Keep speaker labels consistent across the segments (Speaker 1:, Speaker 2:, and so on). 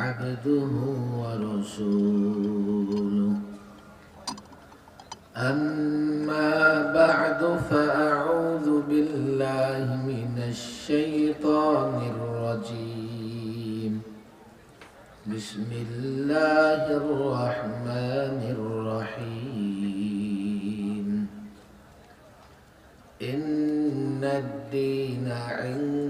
Speaker 1: عبده ورسوله. أما بعد فأعوذ بالله من الشيطان الرجيم. بسم الله الرحمن الرحيم. إن الدين عند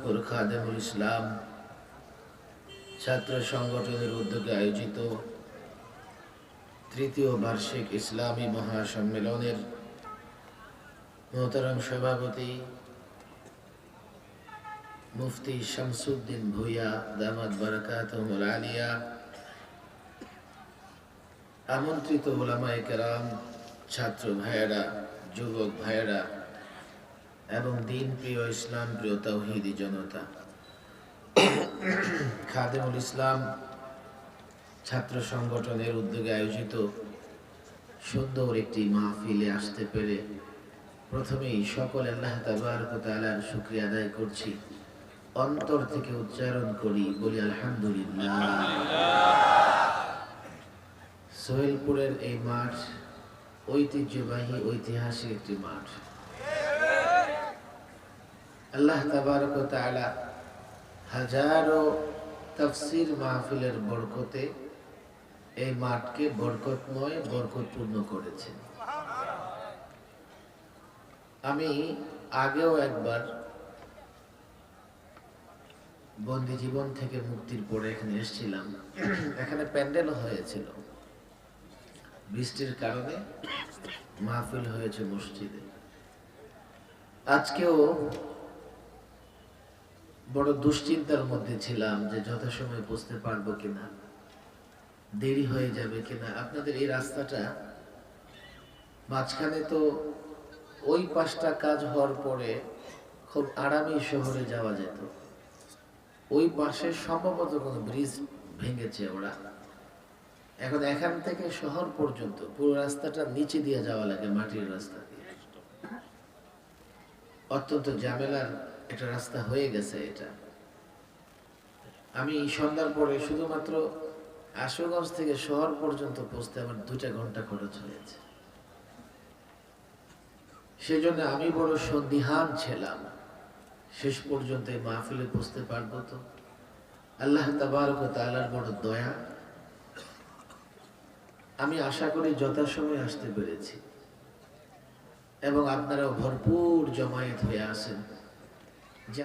Speaker 1: সোহেলপুর খাদেমুল ইসলাম ছাত্র সংগঠনের উদ্যোগে আয়োজিত তৃতীয় বার্ষিক ইসলামী মহাসম্মেলনের মোহতারাম সভাপতি মুফতি শামসুদ্দিন ভুইয়া দামাদ বারাকাত আলিয়া আমন্ত্রিত ওলামায়ে কেরাম, ছাত্র ভাইয়েরা, যুবক ভাইয়েরা এবং দিন প্রিয় ইসলাম, প্রিয় তৌহিদি জনতা। খাদেমুল ইসলাম ছাত্র সংগঠনের উদ্যোগে আয়োজিত সুন্দর একটি মাহফিলে আসতে পেরে প্রথমেই সকল আল্লাহ তাবার শুক্রিয়া আদায় করছি। অন্তর থেকে উচ্চারণ করি, বলি আলহামদুলিল্লাহ। সোহেলপুরের এই মাঠ ঐতিহ্যবাহী, ঐতিহাসিক একটি মাঠ। আল্লাহ তাবারক তাআলা হাজারো তাফসির মাহফিলের বরকতে এই মাঠকে বরকতময় বরকতপূর্ণ করেছেন। আমি আগেও একবার বন্দি জীবন থেকে মুক্তির পরে এখানে এসেছিলাম। এখানে প্যান্ডেলও হয়েছিল। বৃষ্টির কারণে মাহফিল হয়েছে মসজিদে। আজকেও বড় দুশ্চিন্তার মধ্যে ছিলাম যে যথাসময়ে বুঝতে পারব কিনা। দেরি হয়ে যাবে কিনা। আপনাদের এই রাস্তাটা মাঝখানে তো ওই পাঁচটা কাজ হওয়ার পরে খুব আরামে শহরে যাওয়া যেত। ওই পাশে সম্ভবত কোনো ব্রিজ ভেঙেছে ওরা। এখন এখান থেকে শহর পর্যন্ত পুরো রাস্তাটা নিচে দিয়ে যাওয়া লাগে, মাটির রাস্তা দিয়ে। অত্যন্ত ঝামেলার একটা রাস্তা হয়ে গেছে এটা। আমি সন্ধ্যার পরে শুধুমাত্র আশুগঞ্জ থেকে শহর পর্যন্ত পৌঁছতে আমার দুটা ঘণ্টা খরচ হয়েছে। সেজন্য আমি বড় সন্দিহান ছিলাম। শেষ পর্যন্ত এই মাহফিলে পৌঁছতে পারব তো। আল্লাহ তাবারক তাআলার বড় দয়া। আমি আশা করি যথাসময়ে আসতে পেরেছি। এবং আপনারাও ভরপুর জমায়েত হয়ে আসেন